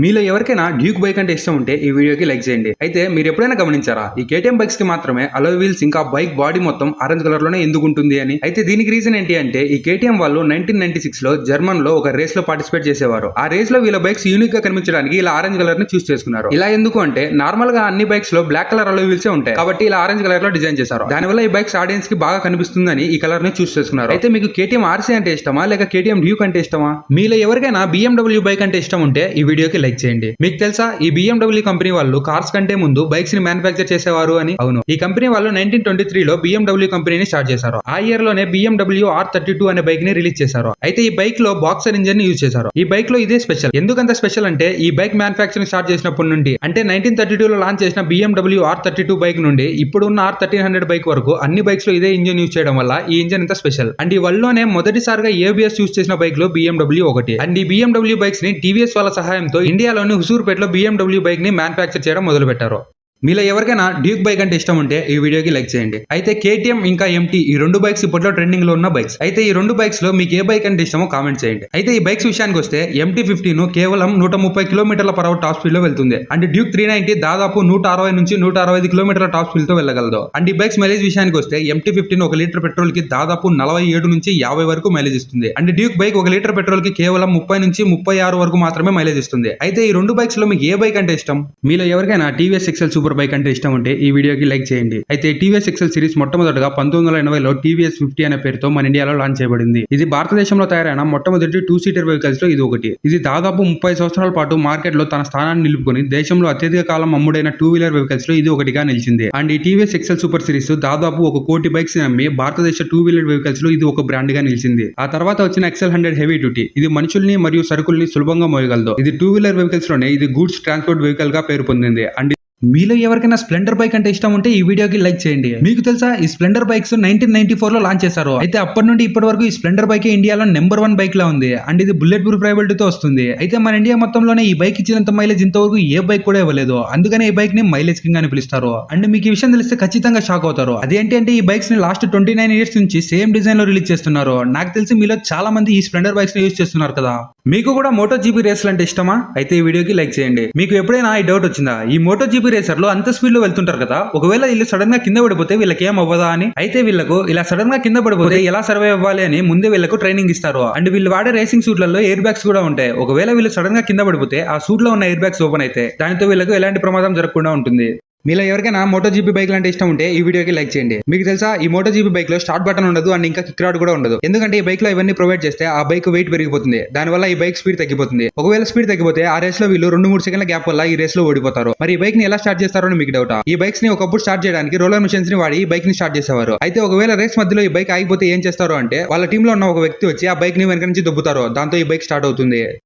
మీలో ఎవరికైనా Duke bike అంటే ఇష్టం ఉంటే ఈ వీడియోకి లైక్ చేయండి. అయితే మీరు ఎప్పుడైనా గమనించారా? ఈ కేటీఎం బైక్స్కి మాత్రమే అలో వీల్స్ ఇంకా బైక్ బాడీ మొత్తం ఆరెంజ్ కలర్లోనే ఎందుకు ఉంటుంది అని? అయితే దీనికి రీజన్ ఏంటి అంటే ఈ కేటీఎం వాళ్ళు నైన్టీన్ నైన్టీ సిక్స్లో జర్మన్లో ఒక రేస్లో పార్టిసిపేట్ చేసేవారు. ఆ రేస్లో వీళ్ళ బైక్స్ యూనిక్గా కనిపించడానికి ఇలా ఆరెంజ్ కలర్ని చూస్ చేసుకున్నారు. ఇలా ఎందుకు అంటే నార్మల్గా అన్ని బైక్స్లో బ్లాక్ కలర్ అలో వీల్స్ ఉంటాయి. కాబట్టి ఇలా ఆరెంజ్ కలర్లో డిజైన్ చేశారు. దానివల్ల ఈ బైక్స్ ఆడియన్స్కి బాగా కనిపిస్తుందని ఈ కలర్ని చూస్ చేసుకున్నారు. అయితే మీకు కేటీఎం ఆర్సీ అంటే ఇష్టమా? లేక కేటీఎం డ్యూక్ అంటే ఇష్టమా? మీలో ఎవరికైనా బిఎండబ్ల్యూ బైక్ అంటే ఇష్టం ఉంటే ఈ వీడియోకి లైక్ చేయండి. మీకు తెలుసా ఈ బిఎండబ్ల్యూ కంపెనీ వాళ్ళు కార్స్ కంటే ముందు బైక్స్ని మ్యానుఫ్యాక్చర్ చేసేవారు అని? అవును. ఈ కంపెనీ వాళ్ళు నైన్టీన్ ట్వంటీ త్రీ లో బిఎండబ్ల్యూ కంపెనీని స్టార్ట్ చేశారు. ఆ ఇయర్లోనే బిఎండబ్ల్యూ ఆర్ థర్టీ టూ అనే బైక్ని రిలీజ్ చేశారు. అయితే ఈ బైక్లో బాక్సర్ ఇంజన్ని యూజ్ చేశారు. ఈ బైక్లో ఇదే స్పెషల్ ఎందుకంత స్పెషల్ అంటే ఈ బైక్ మ్యానుఫ్యాక్చరింగ్ స్టార్ట్ చేసినప్పటి నుండి అంటే నైన్టీన్ థర్టీ టూ లో లాంచ్ చేసిన BMW R thirty two bike నుండి ఇప్పుడు ఉన్న ఆర్ థర్టీన్ హండ్రెడ్ బైక్ వరకు అన్ని బైక్స్లో ఇదే ఇంజన్ యూజ్ చేయడం వల్ల ఈ ఇంజన్ ఇంత స్పెషల్ అండ్ ఈ వల్లనే మొదటిసారిగా ఏబిఎస్ యూజ్ చేసిన బైక్లో బిఎండబ్ల్యూ ఒకటి. అండ్ ఈ బిఎండబ్ల్యూ బైక్స్ని టీవీఎస్ వాళ్ళ సహాయంతో ఇండియాలోని హుసూర్పేటలో బీఎండబ్ల్యూ బైక్ని మ్యానుఫ్యాక్చర్ చేయడం మొదలుపెట్టారు. మీలో ఎవరికైనా డ్యూక్ బైక్ అంటే ఇష్టం ఉంటే ఈ వీడియోకి లైక్ చేయండి. అయితే కేటీఎం ఇంకా ఎంటీ ఈ రెండు బైక్స్ ఇప్పట్లో ట్రెండింగ్లో ఉన్న బైక్స్ అయితే ఈ రెండు బైక్స్లో మీకు ఏ బైక్ అంటే ఇష్టమో కామెంట్ చేయండి. అయితే ఈ బైక్స్ విషయానికి వస్తే ఎంటీ ఫిఫ్టీన్ కేవలం నూట ముప్పై కిలోమీటర్ల పర్ అవర్ టాప్ స్పీడ్లో వెళ్తుంది. అండ్ డ్యూక్ త్రీ నైన్టీ దాదాపు నూట అరవై నుంచి నూట అరవై ఐదు కిలోమీటర్ల టాప్ స్పీడ్తో వెళ్ళగలదు. అండ్ ఈ బైక్స్ మైలేజ్ విషయానికి వస్తే ఎంటీ ఫిఫ్టీన్ ఒక లీటర్ పెట్రోల్కి దాదాపు నలభై ఏడు నుంచి యాభై వరకు మైలేజ్ ఇస్తుంది. అండ్ డ్యూక్ బైక్ ఒక లీటర్ పెట్రోల్కి కేవలం ముప్పై నుంచి ముప్పై ఆరు వరకు మాత్రమే మైలేజ్ ఇస్తుంది. అయితే ఈ రెండు బైక్స్లో మీకు ఏ బైక్ అంటే ఇష్టం? మీలో ఎవరికైనా టీవీఎస్ ఎక్సెల్ సూపర్ బైక్ అంటే ఇష్టం ఉంటే ఈ వీడియోకి లైక్ చేయండి. అయితే టీవీఎస్ ఎక్సెల్ సిరీస్ మొట్టమొదటిగా పంతొమ్మిది వందల ఎనభైలో టీవీఎస్ ఫిఫ్టీ అనే పేరుతో మన ఇండియాలో లాంచ్ చేయబడింది. ఇది భారతదేశంలో తయారైన మొట్టమొదటి టూ సీటర్ వెహికల్స్లో ఇది ఒకటి. ఇది దాదాపు ముప్పై సంవత్సరాల పాటు మార్కెట్లో తన స్థానాన్ని నిలుపుకొని దేశంలో అత్యధిక కాలం అమ్ముడైన టూ వీలర్ వెహికల్స్లో ఇది ఒకటిగా నిలిచింది. అండ్ ఈ టీవీఎస్ ఎక్సెల్ సూపర్ సిరీస్ దాదాపు ఒక కోటి బైక్స్ అమ్మి భారతదేశ టూ వీలర్ వెహికల్స్లో ఇది ఒక బ్రాండ్గా నిలిచింది. ఆ తర్వాత వచ్చిన ఎక్సెల్ హండ్రెడ్ హెవీ డ్యూటీ. ఇది మనుషుల్ని మరియు సరుకుల్ని సులభంగా మోయగలదు. ఇది టూ వీలర్ వెహికల్స్లోనే ఇది గూడ్స్ ట్రాన్స్పోర్ట్ వెహికల్గా పేరు పొందింది. అండ్ మీలో ఎవరికైనా స్ప్లెండర్ బైక్ అంటే ఇష్టం ఉంటే ఈ వీడియోకి లైక్ చేయండి. మీకు తెలుసా ఈ స్ప్లెండర్ బైక్స్ నైన్టీన్ నైన్టీ ఫోర్లో లాంచ్ చేశారు. అయితే అప్పటి నుండి ఇప్పటి వరకు ఈ స్ప్లెండర్ బైక్ ఇండియాలో నెంబర్ వన్ బైక్ లా ఉంది. అండ్ ఇది బుల్లెట్ ప్రూఫ్ డ్రైవబిలిటీ తో వస్తుంది. అయితే మన ఇండియా మొత్తంలోనే ఈ బైక్ ఇచ్చినంత మైలేజ్ ఇంతవరకు ఏ బైక్ కూడా ఇవ్వలేదు. అందుకనే ఈ బైక్ని మైలేజ్ కింగ్ అని పిలుస్తారు. అండ్ మీకు ఈ విషయం తెలిస్తే ఖచ్చితంగా షాక్ అవుతారు. అదేంటి అంటే ఈ బైక్స్ని లాస్ట్ ట్వంటీ నైన్ ఇయర్స్ నుంచి సేమ్ డిజైన్లో రిలీజ్ చేస్తున్నారు. నాకు తెలిసి మీలో చాలా మంది ఈ స్ప్లెండర్ బైక్స్ని యూజ్ చేస్తున్నారు కదా. మీకు కూడా మోటో జీపీ రేసులు అంటే ఇష్టమా? అయితే ఈ వీడియోకి లైక్ చేయండి. మీకు ఎప్పుడైనా ఈ డౌట్ వచ్చిందా? ఈ మోటో జీపీ రేసర్లో అంత స్పీడ్లో వెళ్తుంటారు కదా. ఒకవేళ వీళ్ళు సడన్గా కింద పడిపోతే వీళ్ళకి ఏం అవ్వదా అని? అయితే వీళ్ళకు ఇలా సడన్గా కింద పడిపోతే ఎలా సర్వే అవ్వాలి అని ముందే వీళ్ళకు ట్రైనింగ్ ఇస్తారు. అండ్ వీళ్ళు వాడే రేసింగ్ సూట్లలో ఎయిర్ బ్యాగ్స్ కూడా ఉంటాయి. ఒకవేళ వీళ్ళు సడన్గా కింద పడిపోతే ఆ సూట్లో ఉన్న ఎయిర్ బ్యాగ్స్ ఓపెన్ అయితే దానితో వీళ్ళకు ఎలాంటి ప్రమాదం జరగకుండా ఉంటుంది. మీలో ఎవరికైనా మోటో జీబీ బైక్ అంటే ఇష్టం ఉంటే ఈ వీడియోకి లైక్ చేయండి. మీకు తెలుసా ఈ మోటో జీబీ బైక్లో స్టార్ట్ బటన్ ఉండదు అండ్ ఇంకా కిక్ రాడ్ కూడా ఉండదు. ఎందుకంటే ఈ బైక్లో ఇవన్నీ ప్రొవైడ్ చేస్తే ఆ బైక్ వెయిట్ పెరిగిపోతుంది. దానివల్ల ఈ బైక్ స్పీడ్ తగ్గిపోతుంది. ఒకవేళ స్పీడ్ తగ్గిపోతే ఆ రేస్లో వీళ్ళు రెండు మూడు సెకండ్ల గ్యాప్ వల్ల ఈ రేస్లో ఓడిపోతారు. మరి ఈ బైక్ని ఎలా స్టార్ట్ చేస్తారో అని మీకు డౌట్ ఈ బైక్స్ని ఒకప్పుడు స్టార్ట్ చేయడానికి రోలర్ మిషన్స్ని వాడి ఈ బైక్ని స్టార్ట్ చేసేవారు. అయితే ఒకవేళ రేస్ మధ్యలో ఈ బైక్ ఆగిపోతే ఏం చేస్తారు అంటే వాళ్ళ టీమ్లో ఉన్న ఒక వ్యక్తి వచ్చి ఆ బైక్ని వెనక నుంచి దుబ్బుతారు. దాంతో ఈ బైక్ స్టార్ట్ అవుతుంది.